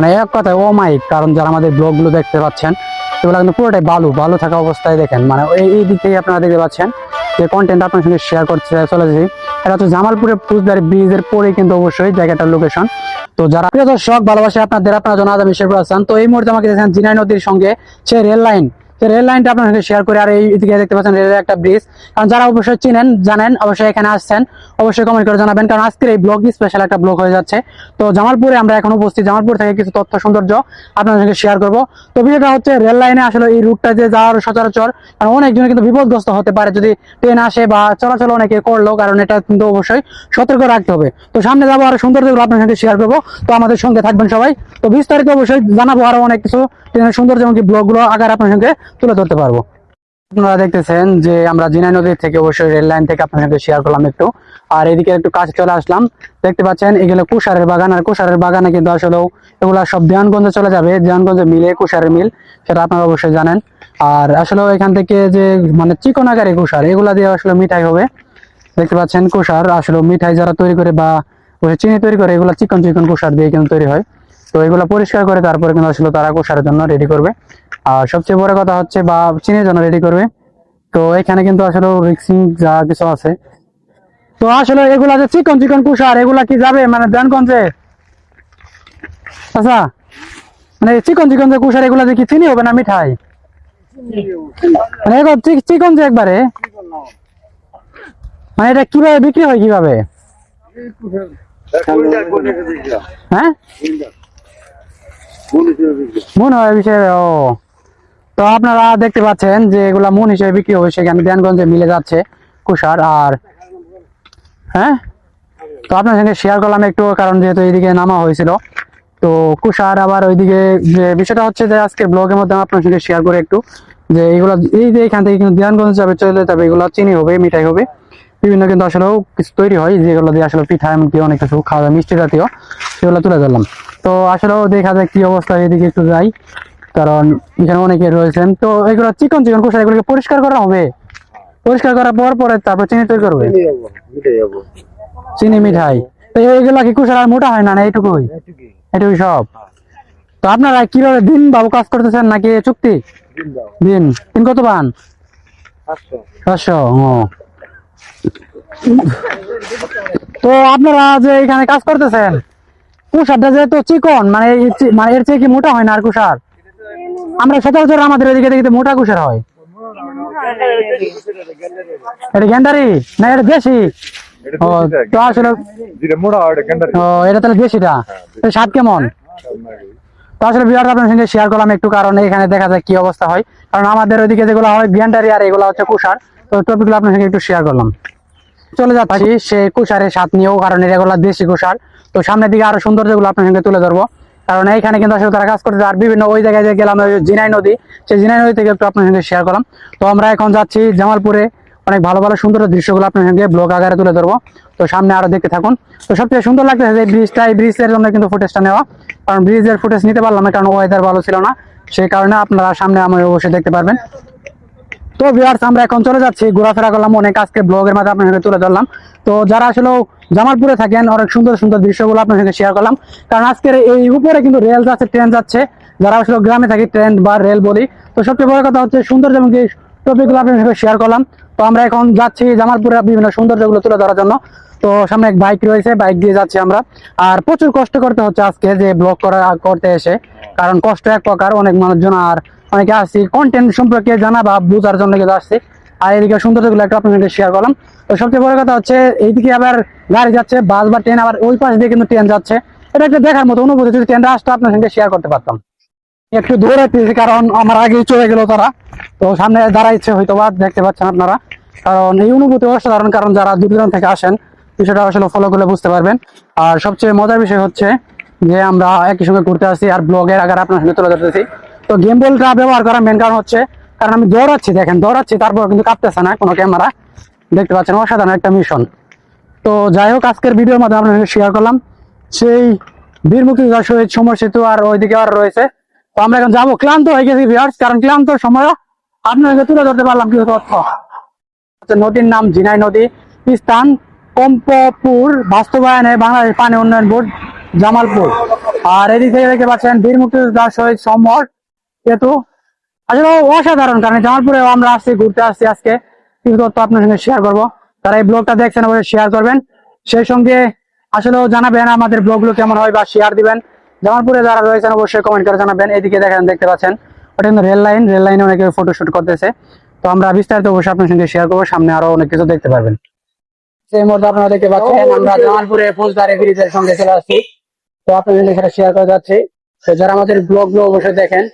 মানে এক কথায় মাইক কারণ যারা আমাদের ব্লগগুলো দেখতে পাচ্ছেন সেগুলো কিন্তু পুরোটাই বালু বালু থাকা অবস্থায় দেখেন। মানে এই দিক থেকে আপনারা দেখতে পাচ্ছেন যে কন্টেন্ট আপনার সঙ্গে শেয়ার করতে চলেছি এটা হচ্ছে জামালপুরের ফুজদারি ব্রিজের পরে কিন্তু অবশ্যই জায়গাটার লোকেশন তো যারা প্রিয় দর্শক, ভালোবাসে আপনাদের, আপনারা জন আদামি শেয়ার করেছেন তো এই মুহূর্তে আমাকে দেখেন জিনাই নদীর সঙ্গে সে রেল লাইন রেল লাইনটা সঙ্গে শেয়ার করে আর এই দিকে দেখতে পাচ্ছেন রেলের একটা ব্রিজ কারণ যারা অবশ্যই চিনেন, জানেন, অবশ্যই এখানে আসছেন, অবশ্যই কমেন্ট করে জানাবেন। কারণ আজকের এই ব্লগ স্পেশাল একটা ব্লগ হয়ে যাচ্ছে। তো জামালপুরে আমরা এখন উপস্থিত। জামালপুর থেকে কিছু তথ্য, সৌন্দর্য আপনার সঙ্গে শেয়ার করব। তো বিষয়টা হচ্ছে রেল লাইনে আসলে এই রুটটা যে যাওয়ার সচরাচর, কারণ অনেকজন কিন্তু বিপদগ্রস্ত হতে পারে। যদি ট্রেন আসে বা চলাচল অনেকে করল, কারণ এটা কিন্তু অবশ্যই সতর্ক রাখতে হবে। তো সামনে যাব আরও সৌন্দর্যগুলো আপনার সঙ্গে শেয়ার করব। তো আমাদের সঙ্গে থাকবেন সবাই। তো বিস্তারিত অবশ্যই জানাব আরও অনেক কিছু। ট্রেনের সৌন্দর্য এবং ব্লগগুলো আগার আপনার সঙ্গে তুলে ধরতে পারব। আপনারা দেখতেছেন যে আমরা জিনা নদীর থেকে অবশ্যই রেল লাইন থেকে আপনার সাথে শেয়ার করলাম একটু। আর এদিকে একটু কাছে চলে আসলাম। দেখতে পাচ্ছেন, এগুলো কুষারের বাগান। আর কুষারের বাগানে কিন্তু আসলেও এগুলা সব দেওয়ানগঞ্জে চলে যাবে। দেওয়ানগঞ্জে মিলে কুষারের মিল, সেটা আপনারা অবশ্যই জানেন। আর আসলে এখান থেকে যে মানে চিকন কুষার, এগুলা দিয়ে আসলে মিঠাই হবে। দেখতে পাচ্ছেন কুষার আসলে মিঠাই যারা তৈরি করে বা ওই চিনি তৈরি করে, এগুলা চিকন চিকন কুষার দিয়ে কিন্তু তৈরি হয়। তো এগুলো পরিষ্কার করে তারপরে কিন্তু আসলে তারা কুষারের জন্য রেডি করবে। আর সবচেয়ে বড় কথা হচ্ছে, বা চিনির জন্য রেডি করবে। তো এখানে কিন্তু আসলে রিক্সিং যা কিছু আছে। তো আসলে এগুলা যে চিকন চিকন কুষার এগুলা কি যাবে? মানে দেনগঞ্জে আচ্ছা মানে চিকন চিকন যে কুষার এগুলা যে কি চিনি হবে না মিঠাই? মানে চিকন যে একবারে? মানে এটা কীভাবে বিক্রি হয়, কীভাবে? হ্যাঁ? মন হয় বিষয়ে, ও। তো আপনারা দেখতে পাচ্ছেন যে এগুলা মন হিসেবে বিক্রি হবে, সেখানে দেনগঞ্জে মিলে যাচ্ছে কুষার আর হ্যাঁ? তো আপনার সঙ্গে শেয়ার করলাম একটু, কারণ যেহেতু এইদিকে নামা হয়েছিল। তো কুষার আবার ওইদিকে যে বিষয়টা হচ্ছে যে আজকে ব্লগের মধ্যে আপনার সঙ্গে শেয়ার করে একটু, যে এইগুলো এই যে এখান থেকে কিন্তু দেয়ানগঞ্জ যাবে, চলে যাবে এগুলো চিনি হবে, মিঠাই হবে। বিভিন্ন কিন্তু আসলেও কিছু তৈরি হয়, যেগুলো দিয়ে আসলে পিঠা এমনকি অনেক কিছু খাওয়া মিষ্টি জাতীয়, সেগুলো তুলে ধরলাম। তো আসলেও দেখা যায় কি অবস্থা, এদিকে একটু যাই। কারণ এখানে অনেকে রয়েছেন। তো এগুলো চিকন চিকন কুষার এগুলোকে পরিষ্কার করা হবে। পরিষ্কার করার পর পরে তারপর চিনি তৈরি করবে। চিনি মিঠাই। তো এইগুলা কি কুষার আর মোটা হয় না এইটুকুই এটুকুই? সব। তো আপনারা কীভাবে দিন বাবু কাজ করতেছেন নাকি চুক্তি? দিন দিন। কত পান? পাঁচশো। ও। তো আপনারা যে এখানে কাজ করতেছেন কুষারটা যেহেতু চিকন মানে মানে এর চেয়ে কি মোটা হয় না আর কুষার আমরা সচরাচর আমাদের এদিকে দেখি মোটা কুষার হয়। এটা গেন্দারি না এটা দেশি? ও তো আসলে যেটা মোড়া ওটা কেন্দ্রে ও এটা তাহলে দেশিটা? স্বাদ কেমন? তো আসলে বিহার আপনার সঙ্গে শেয়ার করলাম একটু কারণ এখানে দেখা যায় কি অবস্থা হয়। কারণ আমাদের ওইদিকে যেগুলো হয় গেন্ডারি আর এগুলো হচ্ছে কুষার। তো টপিকগুলো আপনার সঙ্গে একটু শেয়ার করলাম। চলে যাচ্ছি সে কুষারের স্বাদ নিয়েও কারণ এগুলো দেশি কুষার। তো সামনের দিকে আরও সুন্দর যেগুলো আপনার সঙ্গে তুলে ধরবো। কারণ এইখানে কিন্তু আসলে তারা কাজ করতে আর বিভিন্ন ওই জায়গায় যে গেলাম জিনাই নদী, সেই জিনাই নদী থেকে একটু আপনার সঙ্গে শেয়ার করলাম। তো আমরা এখন যাচ্ছি জামালপুরে। অনেক ভালো ভালো, সুন্দর দৃশ্যগুলো আপনার সঙ্গে ব্লগ আকারে তুলে ধরবো। তো সামনে আরও দেখতে থাকুন। তো সবচেয়ে সুন্দর লাগতেছে যে ব্রিজটা এই ব্রিজের জন্য কিন্তু ফুটেজটা নেওয়া। কারণ ব্রিজের ফুটেজ নিতে পারলাম না, কারণ ওয়েদার ভালো ছিল না। সেই কারণে আপনারা সামনে আমার অবশ্যই দেখতে পারবেন। তো ভিউয়ার্স আমরা এখন চলে যাচ্ছি, ঘোরাফেরা করলাম অনেক, আজকে ব্লগের মাধ্যমে আপনার তুলে ধরলাম। তো যারা আসলে জামালপুরে থাকেন, অনেক সুন্দর সুন্দর দৃশ্যগুলো আপনার সঙ্গে শেয়ার করলাম। কারণ আজকের এই উপরে কিন্তু রেল যাচ্ছে ট্রেন যাচ্ছে যারা আসলে গ্রামে থাকি ট্রেন বা রেল বলি। তো সবচেয়ে বড় কথা হচ্ছে সুন্দর যেমন কি টপিকগুলো আপনার সঙ্গে শেয়ার করলাম। তো আমরা এখন যাচ্ছি জামালপুরে বিভিন্ন সৌন্দর্যগুলো তুলে ধরার জন্য। তো সামনে এক বাইক রয়েছে বাইক দিয়ে যাচ্ছি আমরা। আর প্রচুর কষ্ট করতে হচ্ছে আজকে যে ব্লগ করা, করতে এসে। কারণ কষ্ট এক প্রকার, অনেক মানুষজন আর অনেকে আসছি কন্টেন্ট সম্পর্কে জানা বা বোঝার জন্য কিন্তু আসছি। আর এদিকে সৌন্দর্যগুলো একটু আপনার শেয়ার করলাম। তো সবচেয়ে বড় কথা হচ্ছে, এইদিকে আবার গাড়ি যাচ্ছে বাস বা ট্রেন আবার ওই পাশ দিয়ে কিন্তু ট্রেন যাচ্ছে। এটা একটা দেখার মতো অনুভূতি, যদি ট্রেনটা আসতো আপনার সঙ্গে শেয়ার করতে পারতাম। একটু দৌড়াইতেছি কারণ আমার আগেই চলে গেল তারা। তো সামনে দাঁড়াইছে হয়তো বা দেখতে পাচ্ছেন আপনারা। কারণ এই অনুভূতি অসাধারণ, কারণ যারা দূর দূরান্ত থেকে আসেন, বিষয়টা আসলে ফলো করলে বুঝতে পারবেন। আর সবচেয়ে মজার বিষয় হচ্ছে যে আমরা একই সঙ্গে ঘুরতে আসছি আর ব্লগের আগে আপনার সঙ্গে তুলে ধরতেছি। তো গেম বলটা ব্যবহার করার মেন কারণ হচ্ছে, কারণ আমি দৌড়াচ্ছি, দেখেন, দৌড়াচ্ছি, তারপর কিন্তু কাঁপতেছে না কোনো ক্যামেরা দেখতে পাচ্ছেন অসাধারণ একটা মিশন তো যাই হোক, আজকের ভিডিওর মাধ্যমে আপনার শেয়ার করলাম। সেই বীর মুক্তিযোদ্ধা শহীদ, সমর সেতু আর ওইদিকে আর রয়েছে। তো আমরা এখন যাব। ক্লান্ত হয়ে গেছি ভিউয়ার্স কারণ ক্লান্ত সময় আপনাকে তুলে ধরতে পারলাম কিছু তথ্য। নদীর নাম জিনাই নদী, স্থান কম্পপুর, বাস্তবায়নে বাংলাদেশ পানি উন্নয়ন বোর্ড, জামালপুর। আর এদিক থেকে দেখতে পাচ্ছেন বীর মুক্তিযোদ্ধা শহীদ সম্মর যেহেতু আসলে অসাধারণ, কারণ জামালপুরে আমরা আসছি, ঘুরতে আসছি আজকে। কিছু তথ্য আপনার সঙ্গে শেয়ার করব। তারা এই ব্লগটা দেখছেন, অবশ্যই শেয়ার করবেন। সেই সঙ্গে আসলেও জানাবেন আমাদের ব্লগগুলো কেমন হয় বা শেয়ার দিবেন। জামালপুরে যারা রয়েছেন, অবশ্যই কমেন্ট করে জানাবেন। এদিকে দেখেন, দেখতে পাচ্ছেন, ওটা কিন্তু রেল লাইন রেল লাইনে অনেকে ফটোশুট করতেছে। তো আমরা বিস্তারিত অবশ্যই আপনার সঙ্গে শেয়ার করব, সামনে আরও অনেক কিছু দেখতে পারবেন। সেই মুহূর্তে আপনারা দেখতে পাচ্ছেন, আমরা জামালপুরে ফৌজদারি ব্রিজের সঙ্গে চলে আসছি। তো আপনাদের এখানে শেয়ার করে যাচ্ছি। তো যারা আমাদের ব্লগগুলো অবশ্যই দেখেন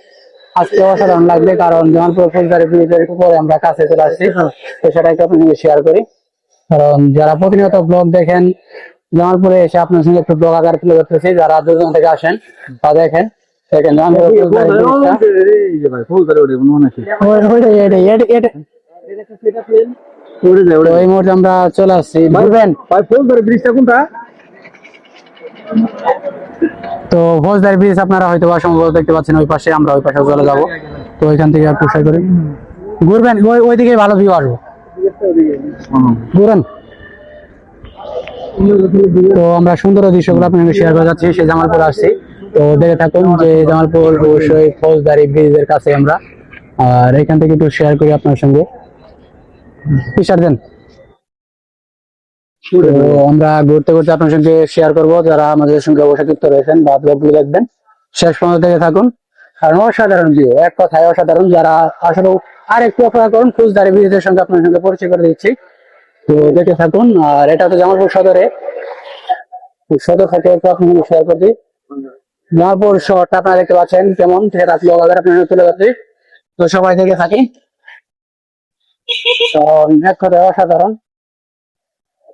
আজকে অসাধারণ লাগবে কারণ জামালপুর ফৌজদারি ব্রিজের উপরে আমরা কাছে চলে আসছি তো সেটা একটু সঙ্গে শেয়ার করি। কারণ যারা প্রতিনিয়ত ব্লগ দেখেন জামালপুরে এসে আপনার সঙ্গে একটু ব্লগ আকার তুলে ধরতেছি যারা দুজন থেকে আসেন তা দেখেন দেখেন ফৌজদারি এই মুহূর্তে আমরা চলে আসছি। বুঝবেন তো ফৌজদারি ব্রিজ আপনারা হয়তো বা সম্ভবত দেখতে পাচ্ছেন, ওই পাশে আমরা ওই পাশে চলে যাব। তো ওইখান থেকে একটু ট্রাই করি। ঘুরবেন, ওই ওই দিকে ভালো ভিউ আসব। ঘুরেন। তো আমরা সুন্দর দৃশ্যগুলো আপনাকে শেয়ার করে যাচ্ছি, সেই জামালপুর আসছি। তো দেখে থাকুন যে জামালপুর অবশ্যই ফৌজদারি ব্রিজের কাছে আমরা। আর এখান থেকে একটু শেয়ার করি আপনার সঙ্গে। টিশার্ট দেন। আমরা ঘুরতে ঘুরতে আপনার সঙ্গে শেয়ার করব যারা আমাদের সঙ্গে অবশ্যই যুক্ত রয়েছেন বা ব্লগগুলো দেখবেন। শেষ পর্যন্ত দেখে থাকুন। কারণ অসাধারণ ভিউ এক কথায় অসাধারণ। যারা আসলে আর একটু অপেক্ষা করুন ফুলদারি ব্রিজের সঙ্গে আপনার সঙ্গে পরিচয় করে দিচ্ছি। তো দেখে থাকুন আর এটা তো জামালপুর সদরে। সদর থেকে একটু আপনার সঙ্গে শেয়ার করে দিই। জামালপুর শহরটা আপনারা দেখতে পাচ্ছেন কেমন সেটা ব্লগ আগে আপনার তুলে ধরছি। তো সবাই দেখে থাকি। তো এক কথায় অসাধারণ।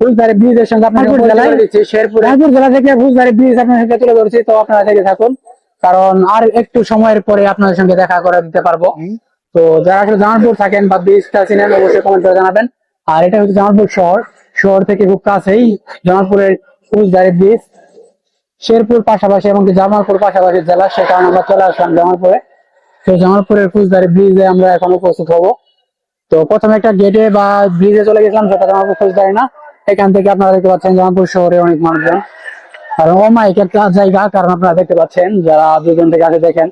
ফুলদারে ব্রিজের সঙ্গে আপনার শেরপুর। রায়পুর জেলা থেকে ফুলদারে ব্রিজ আপনার সঙ্গে তুলে ধরছি তো আপনারা থেকে থাকুন কারণ আর একটু সময়ের পরে আপনাদের সঙ্গে দেখা করে দিতে পারব। তো যারা আসলে জামালপুর থাকেন বা ব্রিজটা চিনেন অবশ্যই কমেন্ট করে জানাবেন। আর এটা হচ্ছে জামালপুর শহর। শহর থেকে খুব কাছেই জামালপুরের ফুলদারি ব্রিজ শেরপুর পাশাপাশি এবং জামালপুর পাশাপাশি জেলা সে কারণে আমরা চলে আসলাম জামালপুরে। তো জামালপুরের ফুলদারি ব্রিজে আমরা এখন উপস্থিত হব। তো প্রথমে একটা গেটে বা ব্রিজে চলে গেছিলাম সেটা জামালপুর ফুলদারি না। এখান থেকে আপনারা দেখতে পাচ্ছেন জামালপুর শহরে অনেক মানুষজন। আর অমায়িক একটা জায়গা, কারণ আপনারা দেখতে পাচ্ছেন যারা দুজন থেকে আগে দেখেন।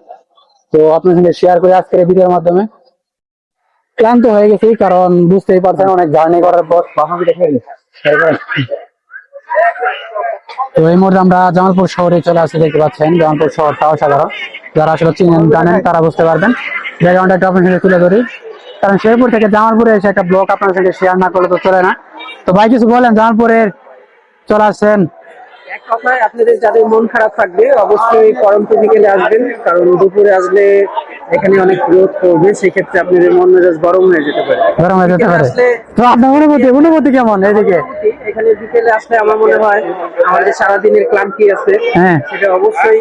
তো আপনার সঙ্গে শেয়ার করে আজকের ভিডিওর মাধ্যমে। ক্লান্ত হয়ে গেছি, কারণ বুঝতেই পারছেন অনেক জার্নি করার পর। তো এই মুহূর্তে আমরা জামালপুর শহরে চলে আসছি দেখতে পাচ্ছেন। জামালপুর শহরটা সাধারণ। যারা আসলে চিনেন, জানেন, তারা বুঝতে পারবেন। জায়গাটা একটু আপনার সঙ্গে তুলে ধরি। কারণ শেরপুর থেকে জামালপুরে এসে একটা ব্লক আপনার সঙ্গে শেয়ার না করলে তো চলে না। তো ভাই কিছু বলেন জামালপুরের চলে আসছেন। এক কথায় আপনাদের যাদের মন খারাপ থাকবে অবশ্যই পরন্ত বিকেলে আসবেন কারণ দুপুরে আসলে এখানে অনেক রোদ পড়বে সেক্ষেত্রে আপনাদের মন মেজাজ গরম হয়ে যেতে পারে। গরম হয়ে যেতে পারে। তো আপনার অনুভূতি অনুভূতি কেমন এদিকে? এখানে বিকেলে আসলে আমার মনে হয় আমাদের সারাদিনের ক্লান্তি আছে। হ্যাঁ। সেটা অবশ্যই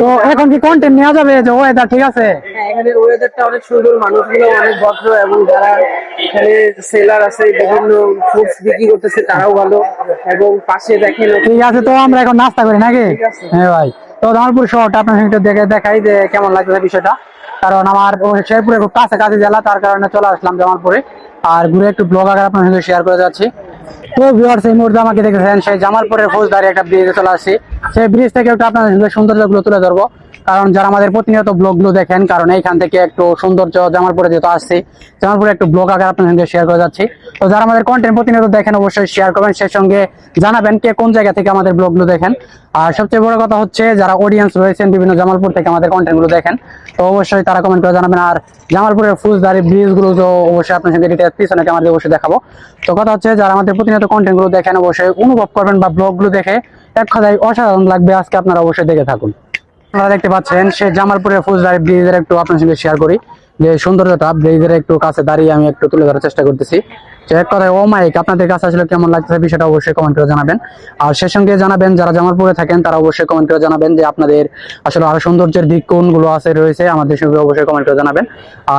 তো এখন কি কন্টেন্ট নেওয়া যাবে যে ওয়েদার ঠিক আছে? হ্যাঁ, এখানে ওয়েদারটা অনেক সুন্দর মানুষগুলো অনেক ভদ্র এবং যারা এখানে সেলার আছে বিভিন্ন ফুডস বিক্রি করতেছে তারাও ভালো। এবং পাশে দেখেন ঠিক আছে তো আমরা এখন নাস্তা করি নাকি? হ্যাঁ ভাই তো জামালপুর শহরটা আপনার সঙ্গে দেখে দেখাই যে কেমন লাগছে বিষয়টা। কারণ আমার শেরপুরে খুব কাছাকাছি জেলা তার কারণে চলে আসলাম জামালপুরে। আর ঘুরে একটু ব্লগ আগে আপনার সঙ্গে শেয়ার করে যাচ্ছি। তো ভিউয়ার্স এই মুহূর্তে আমাকে দেখেছেন সেই জামালপুরের ফৌজদারি একটা ব্রিজে চলে আসছি। সেই ব্রিজ থেকে একটা আপনাদের সৌন্দর্য সৌন্দর্যগুলো তুলে ধরবো। কারণ যারা আমাদের প্রতিনিয়ত ব্লগগুলো দেখেন, কারণ এইখান থেকে একটু সৌন্দর্য জামালপুরে যেহেতু আসছি, জামালপুরে একটু ব্লগ আকারে আপনার সঙ্গে শেয়ার করে যাচ্ছি। তো যারা আমাদের কন্টেন্ট প্রতিনিয়ত দেখেন, অবশ্যই শেয়ার করবেন, সেই সঙ্গে জানাবেন কে কোন জায়গা থেকে আমাদের ব্লগগুলো দেখেন। আর সবচেয়ে বড় কথা হচ্ছে, যারা অডিয়েন্স রয়েছেন, বিভিন্ন জামালপুর থেকে আমাদের কন্টেন্টগুলো দেখেন, তো অবশ্যই তারা কমেন্ট করে জানাবেন। আর জামালপুরের ফুলদারি ব্রিজগুলো তো অবশ্যই আপনার সঙ্গে ডিটেলস পিছনে আমাদের অবশ্যই দেখাবো। তো কথা হচ্ছে, যারা আমাদের প্রতিনিয়ত কন্টেন্টগুলো দেখেন, অবশ্যই অনুভব করবেন বা ব্লগগুলো দেখে, এক কথায় অসাধারণ লাগবে। আজকে আপনারা অবশ্যই দেখে থাকুন। আপনারা দেখতে পাচ্ছেন, সে জামালপুরের ফুলদারি ব্রিজের একটু আপনার সঙ্গে শেয়ার করি। যে সৌন্দর্যটা ব্রিজের একটু কাছে দাঁড়িয়ে আমি একটু তুলে ধরার চেষ্টা করতেছি। এক কথায় ও মাইক আপনাদের কাছে আসলে কেমন লাগতেছে বিষয়টা অবশ্যই কমেন্ট করে জানাবেন। আর সে সঙ্গে জানাবেন, যারা জামালপুরে থাকেন, তারা অবশ্যই কমেন্ট করে জানাবেন যে আপনাদের আসলে আরও সৌন্দর্যের দিক কোনগুলো আছে, রয়েছে, আমাদের সঙ্গে অবশ্যই কমেন্ট করে জানাবেন।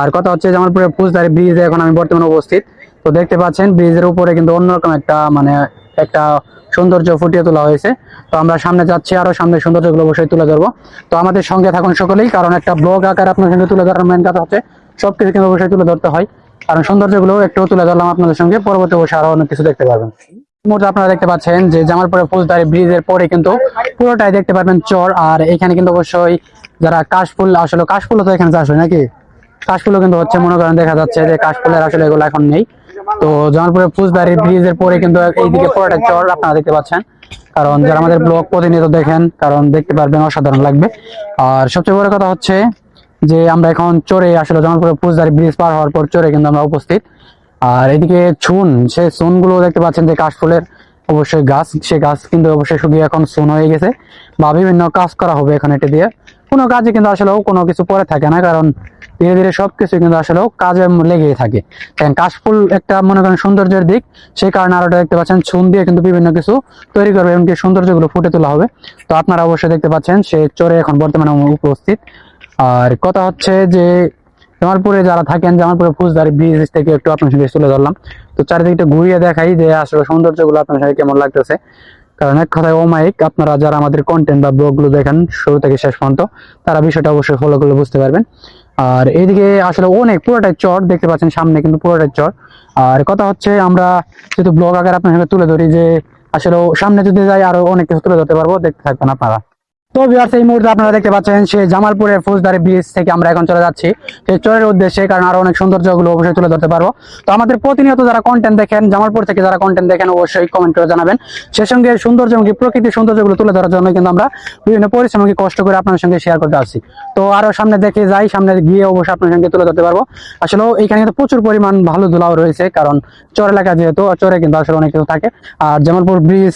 আর কথা হচ্ছে জামালপুরের ফুলদারি ব্রিজে এখন আমি বর্তমানে উপস্থিত। তো দেখতে পাচ্ছেন, ব্রিজের উপরে কিন্তু অন্যরকম একটা মানে একটা সৌন্দর্য ফুটিয়ে তোলা হয়েছে। তো আমরা সামনে যাচ্ছি, আরও সামনে সৌন্দর্যগুলো অবশ্যই তুলে ধরবো। তো আমাদের সঙ্গে থাকুন সকলেই, কারণ একটা ব্লগ আকার আপনার সঙ্গে তুলে ধরার মেন কথা হচ্ছে সবকিছু কিন্তু অবশ্যই তুলে ধরতে হয়। কারণ সৌন্দর্যগুলো একটু তুলে ধরলাম আপনাদের সঙ্গে, পরবর্তী অবশ্যই আরও অনেক কিছু দেখতে পারবেন। মুহূর্তে আপনারা দেখতে পাচ্ছেন যে জামালপুরের ফুলদারি ব্রিজের পরে কিন্তু পুরোটাই দেখতে পারবেন চর, আর এখানে কিন্তু অবশ্যই যারা কাশফুল, আসলে কাশফুলও তো এখানে চাষ হয় নাকি? কাশফুলও কিন্তু হচ্ছে, মনে করেন দেখা যাচ্ছে যে কাশফুলের আসলে এগুলো এখন নেই। তো জামালপুরের ফুলদারি ব্রিজের পরে কিন্তু এইদিকে পুরোটা চর আপনারা দেখতে পাচ্ছেন। কারণ যারা আমাদের ব্লগ প্রতিনিয়ত দেখেন, কারণ দেখতে পারবেন অসাধারণ লাগবে। আর সবচেয়ে বড় কথা হচ্ছে যে আমরা এখন চরে আসলে জামালপুরের ফুলদারি ব্রিজ পার হওয়ার পর চরে কিন্তু আমরা উপস্থিত। আর এদিকে চুন সে চুনগুলো দেখতে পাচ্ছেন যে কাশফুলের অবশ্যই গাছ, সে গাছ কিন্তু অবশ্যই শুকিয়ে এখন চুন হয়ে গেছে। বা বিভিন্ন কাজ করা হবে এখন এটা দিয়ে। কোনো কাজে কিন্তু আসলেও কোনো কিছু পরে থাকে না, কারণ ধীরে ধীরে সবকিছু কিন্তু আসলেও কাজে লেগেই থাকে। কারণ কাশফুল একটা মনে করেন সৌন্দর্যের দিক সেই কারণে আর দেখতে পাচ্ছেন চুন দিয়ে কিন্তু বিভিন্ন কিছু তৈরি করবে এমনকি সৌন্দর্যগুলো ফুটে তোলা হবে। তো আপনারা অবশ্যই দেখতে পাচ্ছেন সে চরে এখন বর্তমানে উপস্থিত। আর কথা হচ্ছে যে জামালপুরে যারা থাকেন জামালপুরে ফুজদারি ব্রিজ থেকে একটু আপনার সঙ্গে তুলে ধরলাম। তো চারিদিকটা ঘুরিয়ে দেখাই যে আসলে সৌন্দর্যগুলো আপনার সঙ্গে কেমন লাগতেছে। কারণ এক কথায় ও মাইক আপনারা যারা আমাদের কন্টেন্ট বা ব্লগগুলো দেখেন, শুরু থেকে শেষ পর্যন্ত, তারা বিষয়টা অবশ্যই ফলো করলে বুঝতে পারবেন। আর এইদিকে আসলে অনেক পুরোটাই চর দেখতে পাচ্ছেন সামনে কিন্তু পুরোটাই চর। আর কথা হচ্ছে আমরা যেহেতু ব্লগ আগে আপনার তুলে ধরি যে আসলে সামনে যদি যাই আরও অনেক কিছু তুলে ধরতে পারব, দেখতে থাকবেন আপনারা। তো ভিউয়ার্স এই মুহূর্তে আপনারা দেখতে পাচ্ছেন সেই জামালপুরের ফৌজদারি ব্রিজ থেকে আমরা এখন চলে যাচ্ছি। সেই চরের উদ্দেশ্যে, কারণ আরও অনেক সৌন্দর্যগুলো অবশ্যই তুলে ধরতে পারব। তো আমাদের প্রতিনিয়ত যারা কন্টেন্ট দেখেন, জামালপুর থেকে যারা কন্টেন্ট দেখেন, অবশ্যই কমেন্ট করে জানাবেন। সে সঙ্গে সৌন্দর্য এবং কি প্রকৃতির সৌন্দর্যগুলো তুলে ধরার জন্য কিন্তু আমরা বিভিন্ন পরিশ্রম কষ্ট করে আপনার সঙ্গে শেয়ার করতে আসছি। তো আরও সামনে দেখে যাই, সামনে গিয়ে অবশ্যই আপনার সঙ্গে তুলে ধরতে পারব। আসলে এখানে কিন্তু প্রচুর পরিমাণ ভালো ধুলাও রয়েছে, কারণ চর এলাকা যেহেতু চরে কিন্তু আসলে অনেক কিছু থাকে। আর জামালপুর ব্রিজ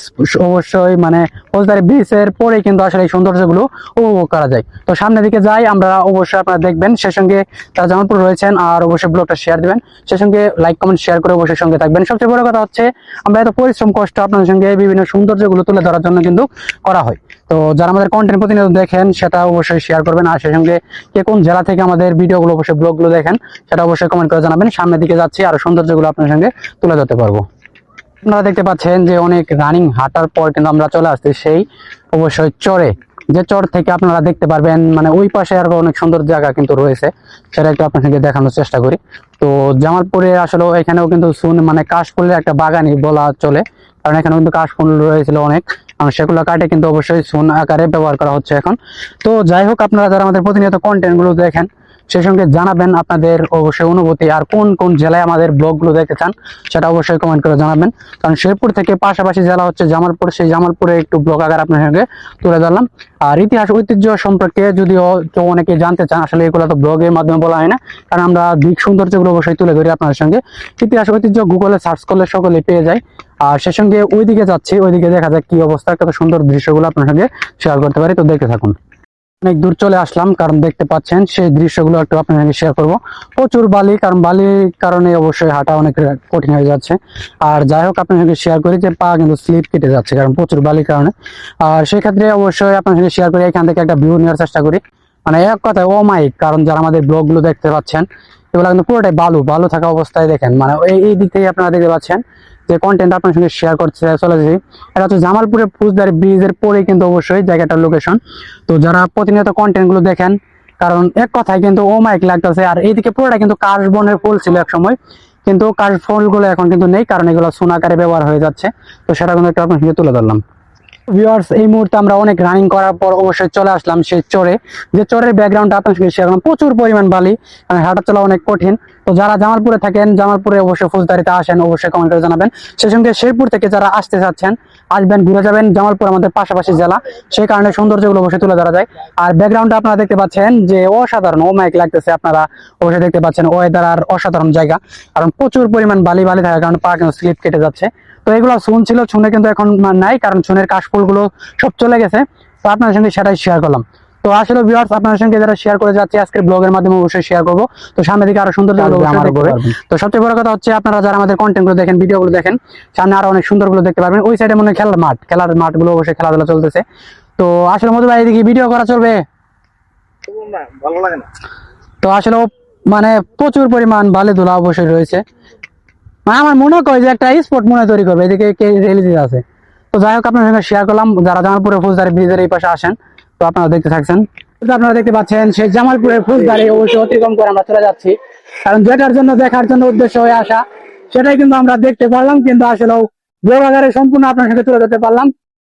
অবশ্যই মানে ফৌজদারি ব্রিজের পরে কিন্তু আসলে এই সৌন্দর্যগুলো উপভোগ করা যায়। তো সামনের দিকে যাই, আমরা অবশ্যই আপনারা দেখবেন, সে সঙ্গে তারা জামালপুর রয়েছেন, আর অবশ্যই ব্লগটা শেয়ার দিবেন। সে সঙ্গে লাইক কমেন্ট শেয়ার করে অবশ্যই সঙ্গে থাকবেন। সবচেয়ে বড় কথা হচ্ছে, আমরা এত পরিশ্রম, কষ্ট আপনাদের সঙ্গে বিভিন্ন সৌন্দর্যগুলো তুলে ধরার জন্য কিন্তু করা হয়। তো যারা আমাদের কন্টেন্ট প্রতিনিয়ত দেখেন, সেটা অবশ্যই শেয়ার করবেন, আর সে সঙ্গে কে কোন জেলা থেকে আমাদের ভিডিওগুলো অবশ্যই ব্লগগুলো দেখেন, সেটা অবশ্যই কমেন্ট করে জানাবেন। সামনের দিকে যাচ্ছি, আর সৌন্দর্যগুলো আপনার সঙ্গে তুলে ধরতে পারব। আপনারা দেখতে পাচ্ছেন যে অনেক রানিং হাঁটার পর কিন্তু আমরা চলে আসছি, সেই অবশ্যই চরে। যে চর থেকে আপনারা দেখতে পারবেন মানে ওই পাশে আরও অনেক সুন্দর জায়গা কিন্তু রয়েছে, সেটা একটু সঙ্গে দেখানোর চেষ্টা করি। তো জামালপুরে আসলে এখানেও কিন্তু শুন মানে কাশফুলের একটা বাগানই বলা চলে, কারণ এখানে কিন্তু কাশফুল রয়েছিল অনেক সেগুলো কাটে কিন্তু অবশ্যই সুন আকারে ব্যবহার করা হচ্ছে এখন। তো যাই হোক, আপনারা যারা আমাদের প্রতিনিয়ত কন্টেন্টগুলো দেখেন সেই সঙ্গে জানাবেন আপনাদের অবশ্যই অনুভূতি আর কোন কোন জেলায় আমাদের ব্লগগুলো দেখতে চান, সেটা অবশ্যই কমেন্ট করে জানাবেন। কারণ শেরপুর থেকে পাশাপাশি জেলা হচ্ছে জামালপুর, সেই জামালপুরে একটু ব্লগ আকার আপনার সঙ্গে তুলে ধরলাম। আর ইতিহাস, ঐতিহ্য সম্পর্কে যদিও তো অনেকে জানতে চান, আসলে এগুলো তো ব্লগের মাধ্যমে বলা হয় না, কারণ আমরা দিক সৌন্দর্যগুলো অবশ্যই তুলে ধরি আপনাদের সঙ্গে। ইতিহাস, ঐতিহ্য গুগলে সার্চ করলে সকলে পেয়ে যায়। আর সে সঙ্গে ওইদিকে যাচ্ছি, ওইদিকে দেখা যায় কি অবস্থা, কত সুন্দর দৃশ্যগুলো আপনার সঙ্গে শেয়ার করতে পারি, তো দেখতে থাকুন। অনেক দূর চলে আসলাম, কারণ দেখতে পাচ্ছেন সেই দৃশ্যগুলো একটু আপনার শেয়ার করব। প্রচুর বালি, কারণ বালির কারণে অবশ্যই হাঁটা অনেক কঠিন হয়ে যাচ্ছে। আর যাই হোক আপনার শেয়ার করি যে পা কিন্তু স্লিপ কেটে যাচ্ছে, কারণ প্রচুর বালির কারণে। আর সেক্ষেত্রে অবশ্যই আপনার শেয়ার করি, এখান থেকে একটা ভিউ নেওয়ার চেষ্টা করি। মানে এক কথায় ও মাইক কারণ যারা আমাদের ব্লগগুলো দেখতে পাচ্ছেন, এগুলো কিন্তু পুরোটাই বালু বালু থাকা অবস্থায় দেখেন। মানে এই দিক থেকে আপনারা দেখতে পাচ্ছেন যে কন্টেন্ট আপনার সঙ্গে শেয়ার করতে চলেছি এটা হচ্ছে জামালপুরের ফুজদারি ব্রিজের পরে কিন্তু অবশ্যই জায়গাটার লোকেশন তো যারা প্রতিনিয়ত কন্টেন্টগুলো দেখেন, কারণ এক কথায় কিন্তু ও মাইক লাগতেছে, আর এইদিকে পুরোটা কিন্তু কাশ বনের ফুল ছিল এক সময় কিন্তু কাশ ফুলগুলো এখন কিন্তু নেই, কারণ এগুলো সোনাকারে ব্যবহার হয়ে যাচ্ছে। তো সেটা কিন্তু একটু আপনার সঙ্গে তুলে ধরলাম। ভিউয়ার্স এই মুহূর্তে আমরা অনেক রানিং করার পর অবশ্যই চলে আসলাম সেই চরে। যে চরের ব্যাকগ্রাউন্ডটা আপনার করলাম, প্রচুর পরিমাণ বালি হাঁটা চলা অনেক কঠিন। তো যারা জামালপুরে থাকেন, জামালপুরে অবশ্যই ফুজদারিতে আসেন, অবশ্যই কমেন্ট করে জানাবেন। সেই সঙ্গে শেরপুর থেকে যারা আসতে চাচ্ছেন, আসবেন, ঘুরে যাবেন জামালপুর আমাদের পাশাপাশি জেলা। সেই কারণে সৌন্দর্যগুলো অবশ্যই তুলে ধরা যায়। আর ব্যাকগ্রাউন্ডটা আপনারা দেখতে পাচ্ছেন যে অসাধারণ ও মাইক লাগতেছে আপনারা অবশ্যই দেখতে পাচ্ছেন ওয়েদার আর অসাধারণ জায়গা। কারণ প্রচুর পরিমাণ বালি বালি থাকার কারণে পা স্লিপ কেটে যাচ্ছে। তো এগুলো চুন ছিল চুনে কিন্তু এখন নাই কারণ চুনের কাশফুলগুলো সব চলে গেছে। তো আপনার সঙ্গে সেটাই শেয়ার করলাম। তো আসলে ভিউয়ার্স আপনার সঙ্গে যারা শেয়ার করে যাচ্ছে আজকের ব্লগের মাধ্যমে অবশ্যই শেয়ার করব। তো সামনে দিকে আরও সুন্দর। তো সবচেয়ে বড় কথা হচ্ছে আপনারা যারা আমাদের কন্টেন্টগুলো দেখেন ভিডিও গুলো দেখেন সামনে আরও অনেক সুন্দরগুলো দেখতে পারবেন। ওই সাইডে মনে হয় খেলার মাঠ খেলার মাঠগুলো অবশ্যই খেলাধুলা চলতেছে। তো আসলে মধু ভাই এদিকে ভিডিও করা চলবে? ভালো লাগে না। তো আসলে মানে প্রচুর পরিমাণ বালি ধুলা অবশ্যই রয়েছে। আমার মনে করে যে একটা স্পট মনে তৈরি করবে, এদিকে রিলিজ আছে। তো যাই হোক আপনার সঙ্গে শেয়ার করলাম, যারা জামালপুরে ফুলদারি ব্রিজের এই পাশে আসেন, তো আপনারা দেখতে থাকছেন। আপনারা দেখতে পাচ্ছেন, সেই জামালপুরের ফুলদারি অবশ্যই অতিক্রম করে আমরা চলে যাচ্ছি। কারণ যেটার জন্য, দেখার জন্য উদ্দেশ্য হয়ে আসা, সেটাই কিন্তু আমরা দেখতে পারলাম, কিন্তু আসলেও বড় আকারে সম্পূর্ণ আপনার সঙ্গে তুলে ধরতে পারলাম।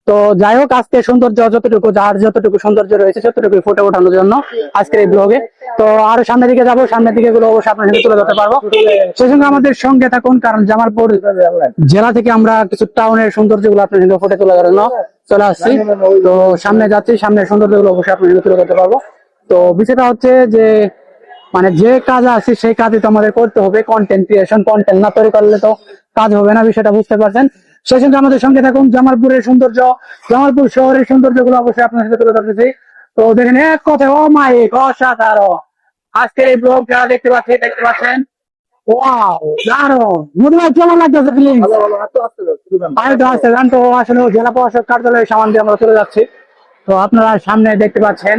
তো যাই হোক, আজকে সৌন্দর্য যতটুকু, যার যতটুকু সৌন্দর্য রয়েছে ততটুকু ফুটে ওঠানোর জন্য আজকের এই ব্লগে তো আরও সামনের দিকে যাব, সামনের দিকে গুলো অবশ্যই আপনার সাথে তুলে ধরতে পারব। সেই সঙ্গে আমাদের সঙ্গে থাকুন, কারণ জামালপুর জেলা থেকে আমরা কিছু টাউনের সৌন্দর্যগুলো আপনার সঙ্গে ফুটে তুলে ধরার জন্য চলে আসছি। তো সামনে যাচ্ছি, সামনের সৌন্দর্যগুলো অবশ্যই আপনার সঙ্গে তুলে ধরতে পারব। তো বিষয়টা হচ্ছে যে মানে যে কাজ আছে সেই কাজই তো আমাদের করতে হবে কন্টেন্ট ক্রিয়েশন কন্টেন্ট না তৈরি করলে তো কাজ হবে না, বিষয়টা বুঝতে পারছেন। সেই সঙ্গে আমাদের সঙ্গে থাকুন জামালপুরের সৌন্দর্য জামালপুর শহরের সৌন্দর্যগুলো অবশ্যই আপনার সাথে তুলে ধরতেছি। তো দেখেন এক কথা ও মাইক অসাধারণ। আজকের এই ব্লগ যারা দেখতে পাচ্ছেন দেখতে পাচ্ছেন? ওয়াও দারুণ। কেমন লাগতেছে ফিলিং আমি তো আসতে গান তো আসলে জেলা প্রশাসক কার্যালয়ের সামান দিয়ে আমরা চলে যাচ্ছি। তো আপনারা সামনে দেখতে পাচ্ছেন।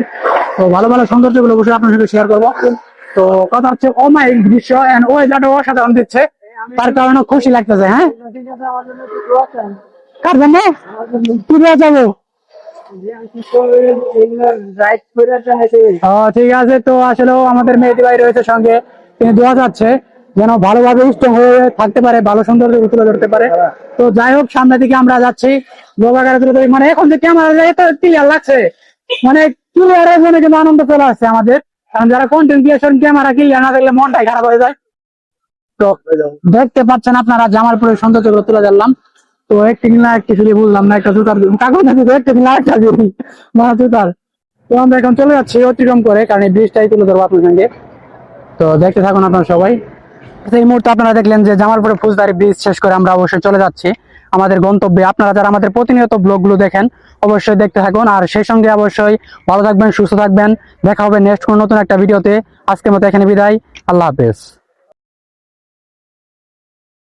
তো ভালো ভালো সৌন্দর্যগুলো অবশ্যই আপনার সাথে শেয়ার করব। তো কথা হচ্ছে অমায়িক দৃশ্য এন্ড ওয়েদারটা অসাধারণ দিচ্ছে। তার কারণে খুশি লাগতেছে হ্যাঁ? কার জন্য? দিয়ে যাব? ঠিক আছে, তো আসলেও আমাদের ভাই রয়েছে সঙ্গে। তিনি দোয়া যাচ্ছে যেন ভালোভাবে স্ট্রং হয়ে থাকতে পারে, ভালো সুন্দর তুলে ধরতে পারে। তো যাই হোক, সামনের দিকে আমরা যাচ্ছি। মানে এখন যে ক্যামেরা ক্লিয়ার লাগছে। মানে ক্লিয়ারের জন্য কিন্তু আনন্দ চলে আসছে আমাদের। কারণ যারা কন্টেন্ট ক্রিয়েশন ক্যামেরা ক্লিয়ার না থাকলে মনটাই খারাপ হয়ে যায়। তো দেখতে পাচ্ছেন আপনারা জামালপুরের সৌন্দর্যগুলো তুলে ধরলাম। তো একটি কিনা একটি শুধু বুঝলাম না একটা জুতার কাগজ না শুধু একটা কিনা একটা দিই মা জুতার। তো আমরা এখন চলে যাচ্ছি অতিক্রম করে কারণ এই ব্রিজটাই তুলে ধরবো আপনার সঙ্গে। তো দেখতে থাকুন আপনারা সবাই। আচ্ছা, এই মুহূর্তে আপনারা দেখলেন যে জামালপুরে ফুজদারি ব্রিজ শেষ করে আমরা অবশ্যই চলে যাচ্ছি। আমাদের গন্তব্যে আপনারা যারা আমাদের প্রতিনিয়ত ব্লগগুলো দেখেন অবশ্যই দেখতে থাকুন। আর সেই সঙ্গে অবশ্যই ভালো থাকবেন সুস্থ থাকবেন। দেখা হবে নেক্সট কোনো নতুন একটা ভিডিওতে। আজকের মতো এখানে বিদায়। আল্লাহ হাফেজ।